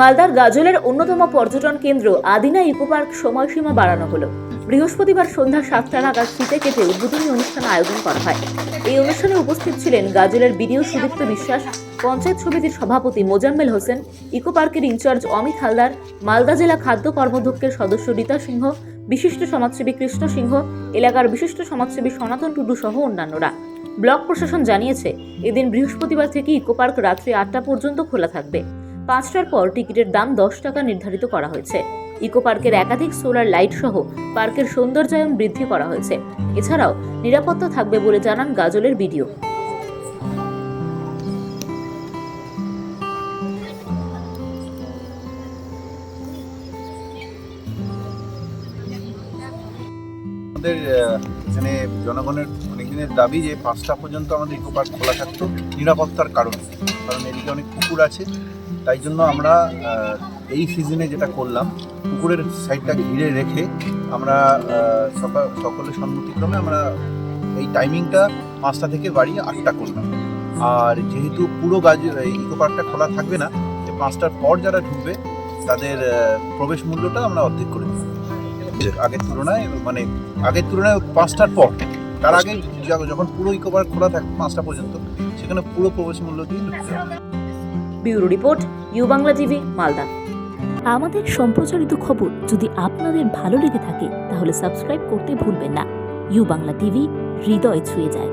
মালদার গাজলের অন্যতম পর্যটন কেন্দ্র আদিনা ইকো পার্ক সময়সীমা বাড়ানো হলো। বৃহস্পতিবার সন্ধ্যা সাতটা নাগাদ ফিতে কেটে উদ্বোধনী অনুষ্ঠান আয়োজন করা হয়। এই অনুষ্ঠানে উপস্থিত ছিলেন গাজলের বিডিও সুদীপ্ত বিশ্বাস, পঞ্চায়েত সমিতির সভাপতি মোজাম্মেল হোসেন, ইকো পার্কের ইনচার্জ অমিত হালদার, মালদা জেলা খাদ্য কর্মধ্যক্ষের সদস্য রীতা সিংহ, বিশিষ্ট সমাজসেবী কৃষ্ণ সিংহ, এলাকার বিশিষ্ট সমাজসেবী সনাতন টুডু সহ অন্যান্যরা। ব্লক প্রশাসন জানিয়েছে, এদিন বৃহস্পতিবার থেকে ইকো পার্ক রাত্রি আটটা পর্যন্ত খোলা থাকবে। পাঁচটার পর টিকিটের দাম দশ টাকা নির্ধারিত করা হয়েছে। ইকো পার্কের একাধিক সোলার লাইট সহ পার্কের সৌন্দর্যায়ন বৃদ্ধি করা হয়েছে। এছাড়াও নিরাপত্তা থাকবে বলে জানান গাজলের ভিডিও আমাদের এখানে জনগণের অনেকদিনের দাবি যে পাঁচটা পর্যন্ত আমাদের ইকো পার্ক খোলা থাকতো, নিরাপত্তার কারণে। কারণ এদিকে অনেক পুকুর আছে, তাই জন্য আমরা এই সিজনে যেটা করলাম, পুকুরের সাইডটা ঘিরে রেখে আমরা সকাল সকলের সম্মতিক্রমে আমরা এই টাইমিংটা পাঁচটা থেকে বাড়িয়ে আটটা করলাম। আর যেহেতু পুরো গাছ ইকো পার্কটা খোলা থাকবে না পাঁচটার পর যারা ঢুকবে, তাদের প্রবেশ মূল্যটা আমরা অর্ধেক করে দিই আগের তুলনায় মানে আগের তুলনায় পাঁচটার পর। তার আগে যখন পুরো ইকো পার্ক খোলা থাকে পাঁচটা পর্যন্ত সেখানে পুরো প্রবেশ মূল্য দিয়ে ঢুকতে হবে bureau report U Bangla TV Malda. আমাদের সম্প্রচারিত খবর যদি আপনাদের ভালো লেগে থাকে তাহলে সাবস্ক্রাইব করতে ভুলবেন না। ইউ বাংলা টিভি হৃদয় ছুঁয়ে যায়।